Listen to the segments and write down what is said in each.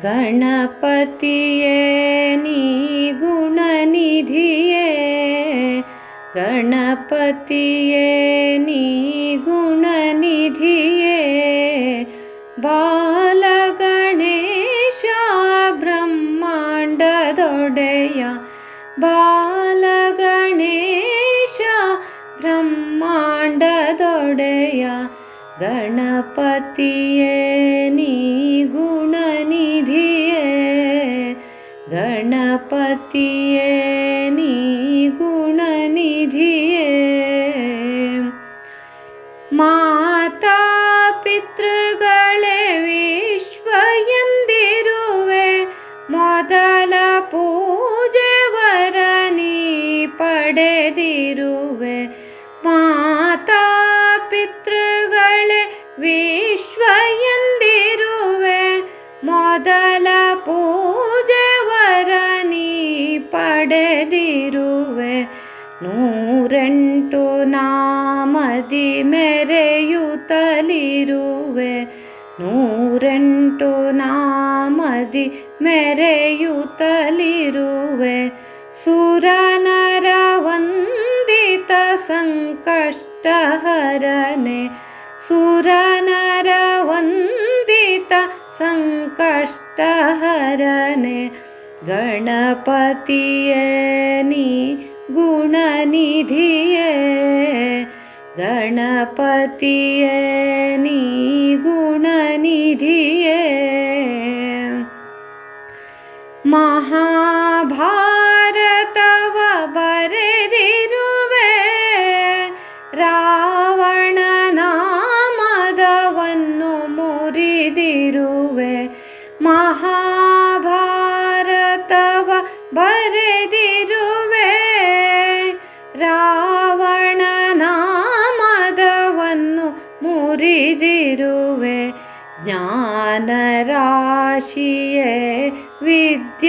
गणपतिये नी गुणनिधिये गणपतिये नी गुणनिधिये बालगणेशा ब्रह्माण्डदोडेय बालगणेशा ब्रह्माण्डदोडेय गणपतिये नी गुणनिधिये गणपतिये नी गुणनिधिये ಮಾತಾ ಪಿತೃಗಳೇ ವಿಶ್ವಯಂದಿರುವೆ ಮೊದಲ ಪೂಜೆ ವರನಿ ಪಡೆದಿರುವೆ ಪಡೆದಿರುವೆ ನೂರೆಂಟು ನಾಮದಿ ಮೆರೆಯುತ್ತಲಿರುವೆ. ನೂರೆಂಟು ನಾಮದಿ ಮೆರೆಯುತ್ತಲಿರುವೆ. ಸುರನರ ವಂದಿತ ಸಂಕಷ್ಟಹರನೆ. ಸುರನರ ವಂದಿತ ಸಂಕಷ್ಟಹರನೆ. गणपतिनि गुणनिधि गणपति निी गुणनिधिे ಮಹಾಭಾರತವ ಬರೆದಿರುವೆ ರಾವಣನಾಮದವನ್ನು ಮುರಿದಿರುವೆ ಜ್ಞಾನರಾಶಿಯೇ ವಿದ್ಯಾದಿದೇವನೆ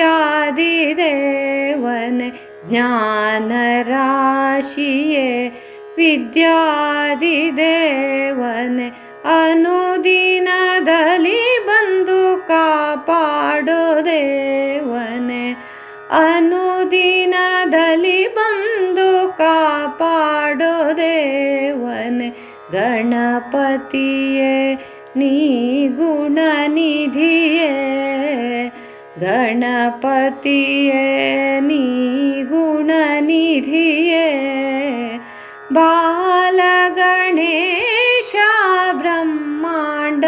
ಜ್ಞಾನರಾಶಿಯೇ ವಿದ್ಯಾದಿದೇವನೆ ಅನುದಿನದಲ್ಲಿ ಕಾಪಾಡೋ ದೇವನೆ ಗಣಪತಿಯೇ ನೀ ಗುಣನಿಧಿಯೇ ಗಣಪತಿಯೇ ನೀ ಗುಣನಿಧಿಯೇ ಬಾಲಗಣೇಶ ಬ್ರಹ್ಮಾಂಡದೊಡೆಯ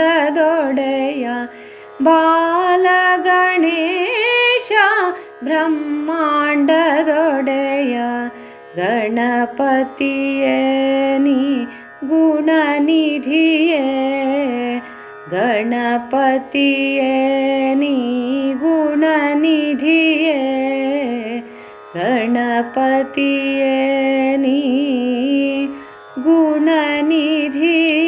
ಬಾಲಗಣೇಶ ಬ್ರಹ್ಮಾಂಡದೊಡೆಯ गणपति गुणनिधिे गणपति गुणनिधिे गणपति गुणनिधि